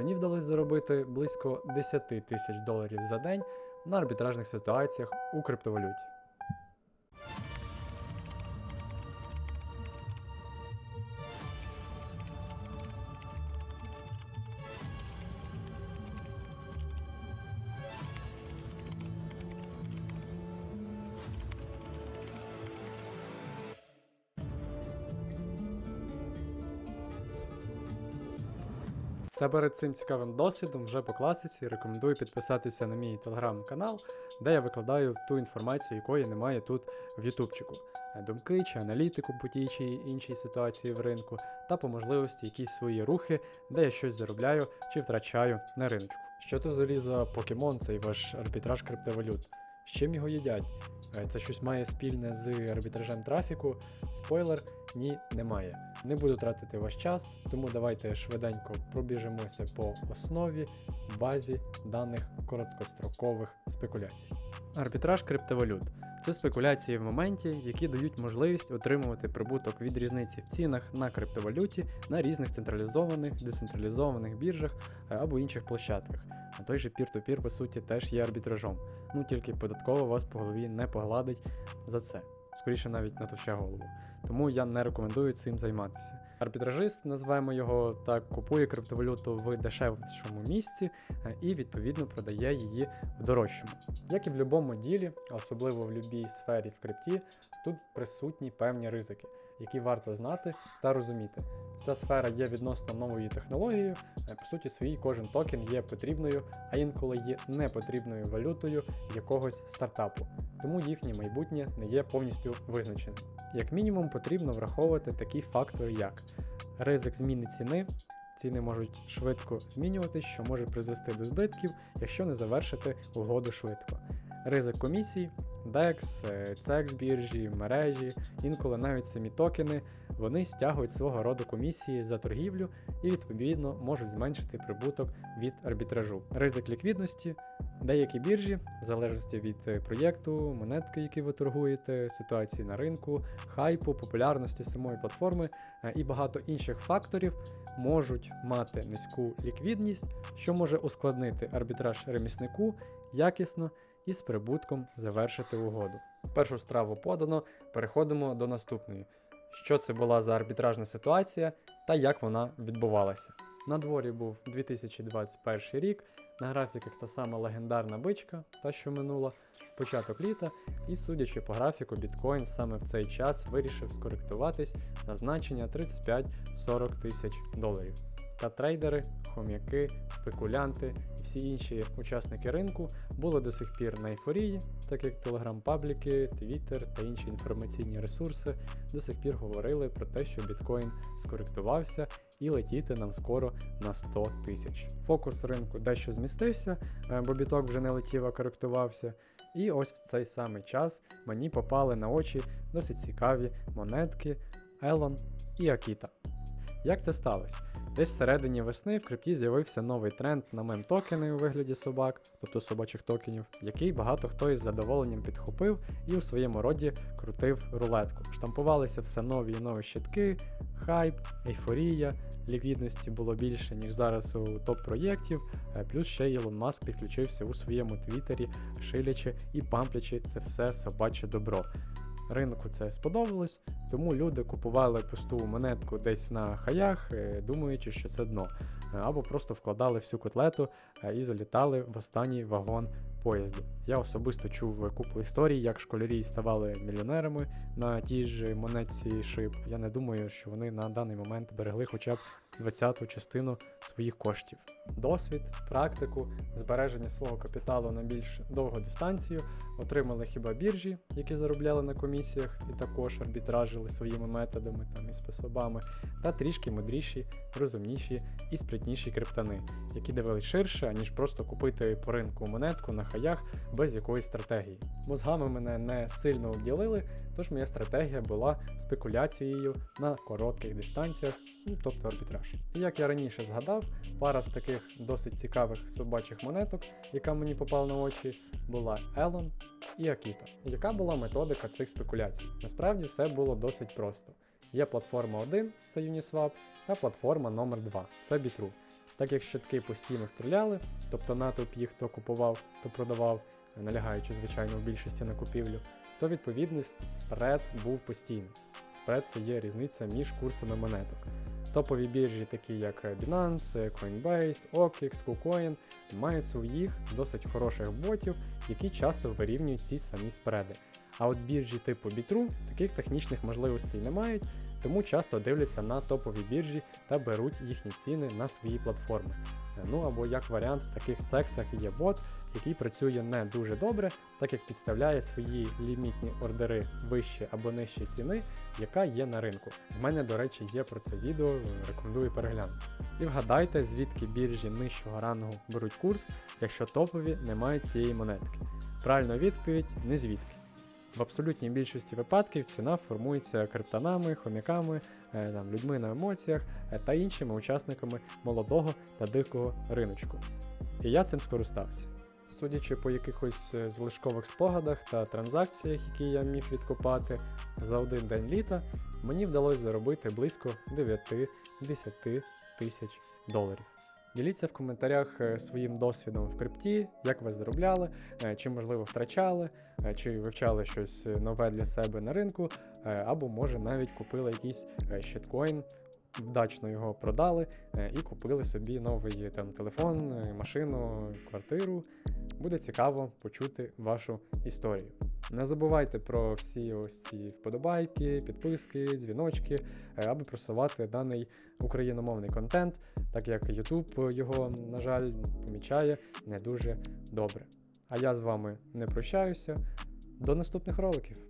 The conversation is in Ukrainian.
мені вдалося заробити близько 10 тисяч доларів за день на арбітражних ситуаціях у криптовалюті. Та перед цим цікавим досвідом вже по класиці рекомендую підписатися на мій телеграм-канал, де я викладаю ту інформацію, якої немає тут в Ютубчику. Е, Думки чи аналітику по тій чи іншій ситуації в ринку, та по можливості якісь свої рухи, де я щось заробляю чи втрачаю на ринку. Що то взагалі за покемон, цей ваш арбітраж криптовалют? Чим його їдять? Е, Це щось має спільне з арбітражем трафіку. Спойлер, ні, немає. Не буду тратити ваш час, тому давайте швиденько пробіжимося по основі, базі даних короткострокових спекуляцій. Арбітраж криптовалют це спекуляції в моменті, які дають можливість отримувати прибуток від різниці в цінах на криптовалюті на різних централізованих, децентралізованих біржах е, або інших площадках. А той же пір-то-пір, по суті, теж є арбітражом. Ну тільки податково вас по голові не погладить за це. Скоріше навіть на товща голову. Тому я не рекомендую цим займатися. Арбітражист, називаємо його так, купує криптовалюту в дешевшому місці е, і відповідно продає її в дорожчому. Як і в будь-якому ділі, особливо в будь-якій сфері в крипті, тут присутні певні ризики, які варто знати та розуміти. Ця сфера є відносно новою технологією. е, По суті, свій кожен токен є потрібною, а інколи є непотрібною валютою якогось стартапу. Тому їхнє майбутнє не є повністю визначеним. Як мінімум, потрібно враховувати такі фактори, як ризик зміни ціни. Ціни можуть швидко змінюватись, що може призвести до збитків, якщо не завершити угоду швидко. Ризик комісій, DEX, е, CEX біржі, мережі, інколи навіть самі токени, вони стягують свого роду комісії за торгівлю і відповідно можуть зменшити прибуток від арбітражу. Ризик ліквідності. Деякі біржі, в залежності від е, проєкту, монетки, які ви торгуєте, ситуації на ринку, хайпу, популярності самої платформи е, і багато інших факторів можуть мати низьку ліквідність, що може ускладнити арбітраж реміснику якісно і з прибутком завершити угоду. Першу страву подано, переходимо до наступної. Що це була за арбітражна ситуація та як вона відбувалася? На дворі був 2021 рік, на графіках та сама легендарна бичка, та що минула, початок літа, і судячи по графіку, біткоін саме в цей час вирішив скоректуватись на значення 35-40 тисяч доларів. Та трейдери, хом'яки, спекулянти і всі інші учасники ринку були до сих пір на ейфорії, так як телеграм-пабліки, Твіттер та інші інформаційні ресурси до сих пір говорили про те, що біткоін скоректувався і летіти нам скоро на 100 тисяч. Фокус ринку дещо змістився, е, бо біток вже не летів, а коректувався. І ось в цей самий час мені попали на очі досить цікаві монетки Елон і Акіта. Як це сталося? Десь всередині весни в крипті з'явився новий тренд на мем-токени у вигляді собак, тобто собачих токенів, який багато хто із задоволенням підхопив і у своєму роді крутив рулетку. Штампувалися все нові і нові щитки, хайп, ейфорія, ліквідності було більше, ніж зараз у топ-проєктів, е, плюс ще Ілон Маск підключився у своєму твіттері, шилячи і памплячи це все собаче добро. Ринку це сподобалось, тому люди купували пусту монетку десь на хаях, е, думаючи, що це дно, Е, або просто вкладали всю котлету е, і залітали в останній вагон поїзду. Я особисто чув купу історій, як школярі ставали мільйонерами на тій ж монетці шип. Я не думаю, що вони на даний момент берегли хоча б 20-ту частину своїх коштів. Досвід, практику, збереження свого капіталу на більш довгу дистанцію отримали хіба біржі, які заробляли на комісіях і також арбітражили своїми методами там і способами, та трішки мудріші, розумніші і спритніші криптани, які дивились ширше, аніж просто купити по ринку монетку на хаях без якоїсь стратегії. Мозгами мене не сильно обділили, тож моя стратегія була спекуляцією на коротких дистанціях, ну тобто арбітраж. І як я раніше згадав, пара з таких досить цікавих собачих монеток, яка мені попала на очі, була Elon і Акіта. Яка була методика цих спекуляцій? Насправді все було досить просто. Є платформа 1, це Uniswap, та платформа номер 2 це Bitrue. Так як щитки постійно стріляли, тобто натовп їх то купував, то продавав, налягаючи, звичайно, в більшості на купівлю, то відповідно спред був постійний. Спред це є різниця між курсами монеток. Топові біржі, такі як Binance, Coinbase, OKX, KuCoin, мають своїх досить хороших ботів, які часто вирівнюють ці самі спреди. А от біржі типу Bitrue таких технічних можливостей не мають, тому часто дивляться на топові біржі та беруть їхні ціни на свої платформи. Е, Ну або як варіант, в таких цексах є бот, який працює не дуже добре, так як підставляє свої лімітні ордери вище або нижче ціни, яка є на ринку. В мене, до речі, є про це відео, рекомендую переглянути. І вгадайте, звідки біржі нижчого рангу беруть курс, якщо топові не мають цієї монетки. Правильна відповідь не звідки. В абсолютній більшості випадків ціна формується криптонами, хомяками, е, там, людьми на емоціях е, та іншими учасниками молодого та дикого риночку. І я цим скористався. Судячи по якихось е, залишкових спогадах та транзакціях, які я міг відкопати, за один день літа мені вдалося заробити близько 9-10 тисяч доларів. Діліться в коментарях е, своїм досвідом в крипті, як ви заробляли, е, чи можливо втрачали, е, чи вивчали щось нове для себе на ринку, або може навіть купили якийсь щиткоін, вдачно його продали е, і купили собі новий е, там телефон, е, машину, квартиру. Буде цікаво почути вашу історію. Не забувайте про всі ось ці вподобайки, підписки, дзвіночки, аби просувати даний україномовний контент, так як YouTube його, на жаль, помічає не дуже добре. А я з вами не прощаюся. До наступних роликів.